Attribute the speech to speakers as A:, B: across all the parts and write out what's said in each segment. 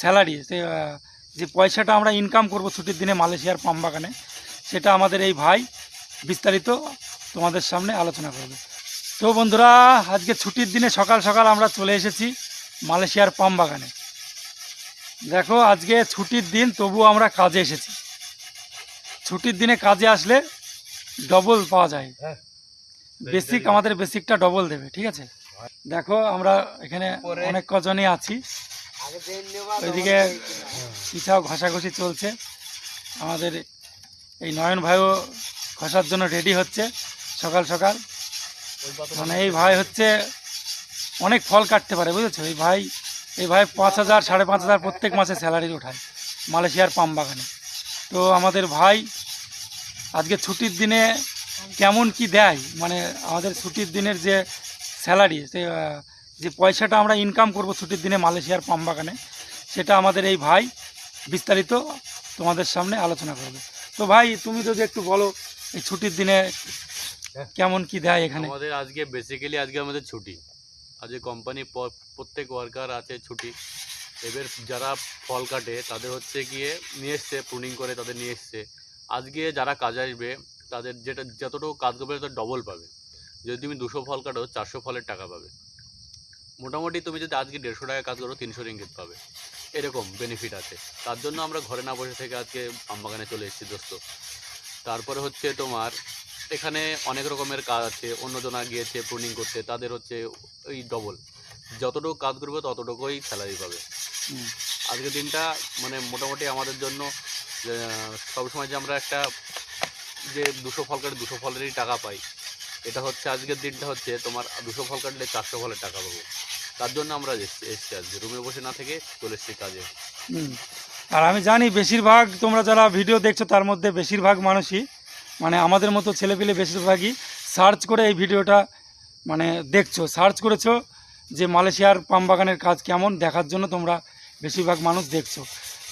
A: Salary যে পয়সাটা আমরা ইনকাম করব ছুটির দিনে মালয়েশিয়ার পাম বাগানে সেটা আমাদের এই ভাই বিস্তারিত তোমাদের সামনে আলোচনা করবে। তো বন্ধুরা আজকে ছুটির দিনে সকাল সকাল আমরা চলে এসেছি মালয়েশিয়ার পাম বাগানে। দেখো আজকে ছুটির দিন তবুও আমরা কাজে এসেছি। ছুটির দিনে কাজে আসলে ডবল পাওয়া যায়।
B: হ্যাঁ।
A: বেসিক আমাদের বেসিকটা ডবল দেবে ঠিক আছে? দেখো আমরা এখানে অনেক কজনই আছি। ওইদিকে পিছাও ঘষাঘষি চলছে। আমাদের এই নয়ন ভাইও ঘষার জন্য রেডি হচ্ছে সকাল সকাল। মানে এই ভাই হচ্ছে অনেক ফল কাটতে পারে, বুঝেছ? এই ভাই এই ভাই পাঁচ হাজার, সাড়ে পাঁচ হাজার প্রত্যেক মাসে স্যালারি ওঠায় মালয়েশিয়ার পাম বাগানে। তো আমাদের ভাই আজকে ছুটির দিনে কেমন কি দেয়? মানে আমাদের ছুটির দিনের যে স্যালারি সে যে পয়সাটা আমরা ইনকাম করব ছুটির দিনে মালয়েশিয়ার পাম বাগানে সেটা আমাদের এই ভাই বিস্তারিত তোমাদের সামনে আলোচনা করবে। তো ভাই তুমি যদি একটু বলো এই ছুটির দিনে কেমন কি দেয় এখানে?
C: আমাদের আজকে বেসিক্যালি আজকে আমাদের ছুটি। আজকে কোম্পানি প্রত্যেক ওয়ার্কার আছে ছুটি। এবার যারা ফল কাটে তাদের হচ্ছে গিয়ে নিয়ে এসছে প্রুনিং করে তাদের নিয়ে এসছে। আজকে যারা কাজ আসবে তাদের যেটা যতটুকু কাজ করবে তাদের ডবল পাবে। যদি তুমি দুশো ফল কাটো চারশো ফলের টাকা পাবে। মোটামুটি তুমি যদি আজকে দেড়শো টাকা কাজ করো তিনশো রিঙ্গিত পাবে। এরকম বেনিফিট আছে। তার জন্য আমরা ঘরে না বসে থেকে আজকে আমবাগানে চলে এসেছি দোস্ত। তারপরে হচ্ছে তোমার এখানে অনেক রকমের কাজ আছে। অন্যজনা গিয়েছে প্রুনিং করতে তাদের হচ্ছে ওই ডবল যতটুকু কাজ করবে ততটুকুই স্যালারি পাবে। আজকের দিনটা মানে মোটামুটি আমাদের জন্য সবসময় যে আমরা একটা যে দুশো ফল কাটে দুশো ফলেরই টাকা পাই এটা হচ্ছে আজকের দিনটা হচ্ছে তোমার দুশো ফল কাটলে চারশো ফলের টাকা পাবো। তার জন্য আমরা এসছি আজকে। রুমে বসে না থেকে চলে এসছি কাজে।
A: আর আমি জানি বেশিরভাগ তোমরা যারা ভিডিও দেখছ, তার মধ্যে বেশিরভাগ মানুষই মানে আমাদের মতো ছেলেপিলে বেশিরভাগই সার্চ করে এই ভিডিওটা মানে দেখছ। সার্চ করেছ যে মালয়েশিয়ার পাম বাগানের কাজ কেমন, দেখার জন্য তোমরা বেশিরভাগ মানুষ দেখছ।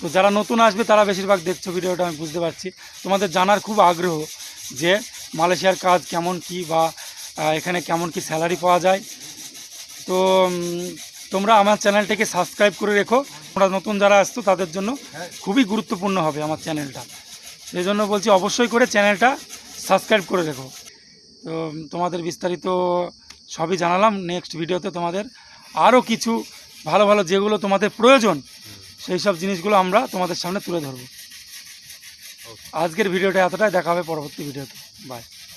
A: তো যারা নতুন আসবে, তারা বেশিরভাগ দেখছ ভিডিওটা আমি বুঝতে পারছি। তোমাদের জানার খুব আগ্রহ যে মালয়েশিয়ার কাজ কেমন কি বা এখানে কেমন কি স্যালারি পাওয়া যায়। তো তোমরা আমার চ্যানেলটাকে সাবস্ক্রাইব করে রেখো। তোমরা নতুন যারা আসছো তাদের জন্য খুবই গুরুত্বপূর্ণ হবে আমার চ্যানেলটা। সেই জন্য বলছি অবশ্যই করে চ্যানেলটা সাবস্ক্রাইব করে রেখো। তো তোমাদের বিস্তারিত সবই জানালাম। নেক্সট ভিডিওতে তোমাদের আরও কিছু ভালো ভালো যেগুলো তোমাদের প্রয়োজন সেই সব জিনিসগুলো আমরা তোমাদের সামনে তুলে ধরবো। আজকের ভিডিওটা এতটাই দেখা হবে পরবর্তী ভিডিওতে। বাই